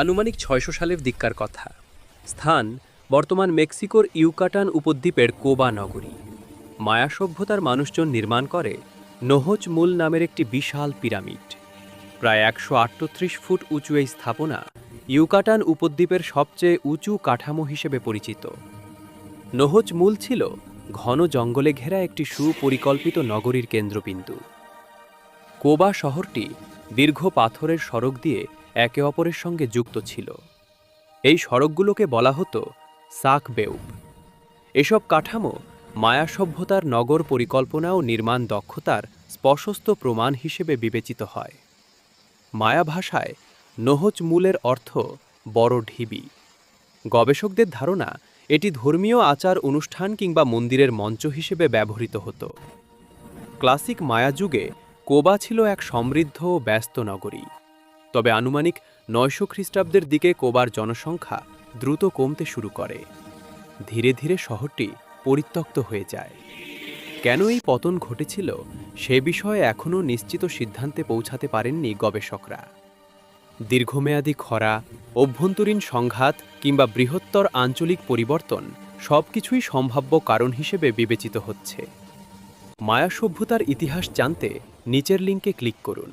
আনুমানিক ছয়শো সালের দিককার কথা। স্থান বর্তমান মেক্সিকোর ইউকাটান উপদ্বীপের কোবা নগরী। মায়া সভ্যতার মানুষজন নির্মাণ করে নহোচ মূল নামের একটি বিশাল পিরামিড। প্রায় একশো আটত্রিশ ফুট উঁচু এই স্থাপনা ইউকাটান উপদ্বীপের সবচেয়ে উঁচু কাঠামো হিসেবে পরিচিত। নহোচ মূল ছিল ঘন জঙ্গলে ঘেরা একটি সুপরিকল্পিত নগরীর কেন্দ্রবিন্দু। কোবা শহরটি দীর্ঘ পাথরের সড়ক দিয়ে একে অপরের সঙ্গে যুক্ত ছিল। এই সড়কগুলোকে বলা হতো সাক বেউব। এসব কাঠামো মায়া সভ্যতার নগর পরিকল্পনা ও নির্মাণ দক্ষতার স্পশস্ত প্রমাণ হিসেবে বিবেচিত হয়। মায়া ভাষায় নহচ মূলের অর্থ বড় ঢিবি। গবেষকদের ধারণা, এটি ধর্মীয় আচার অনুষ্ঠান কিংবা মন্দিরের মঞ্চ হিসেবে ব্যবহৃত হতো। ক্লাসিক মায়া যুগে কোবা ছিল এক সমৃদ্ধ ও ব্যস্ত নগরী। তবে আনুমানিক নয়শো খ্রিস্টাব্দের দিকে কোবার জনসংখ্যা দ্রুত কমতে শুরু করে। ধীরে ধীরে শহরটি পরিত্যক্ত হয়ে যায়। কেন এই পতন ঘটেছিল সে বিষয়ে এখনও নিশ্চিত সিদ্ধান্তে পৌঁছাতে পারেননি গবেষকরা। দীর্ঘমেয়াদী খরা, অভ্যন্তরীণ সংঘাত কিংবা বৃহত্তর আঞ্চলিক পরিবর্তন সবকিছুই সম্ভাব্য কারণ হিসেবে বিবেচিত হচ্ছে। মায়া সভ্যতার ইতিহাস জানতে নিচের লিঙ্কে ক্লিক করুন।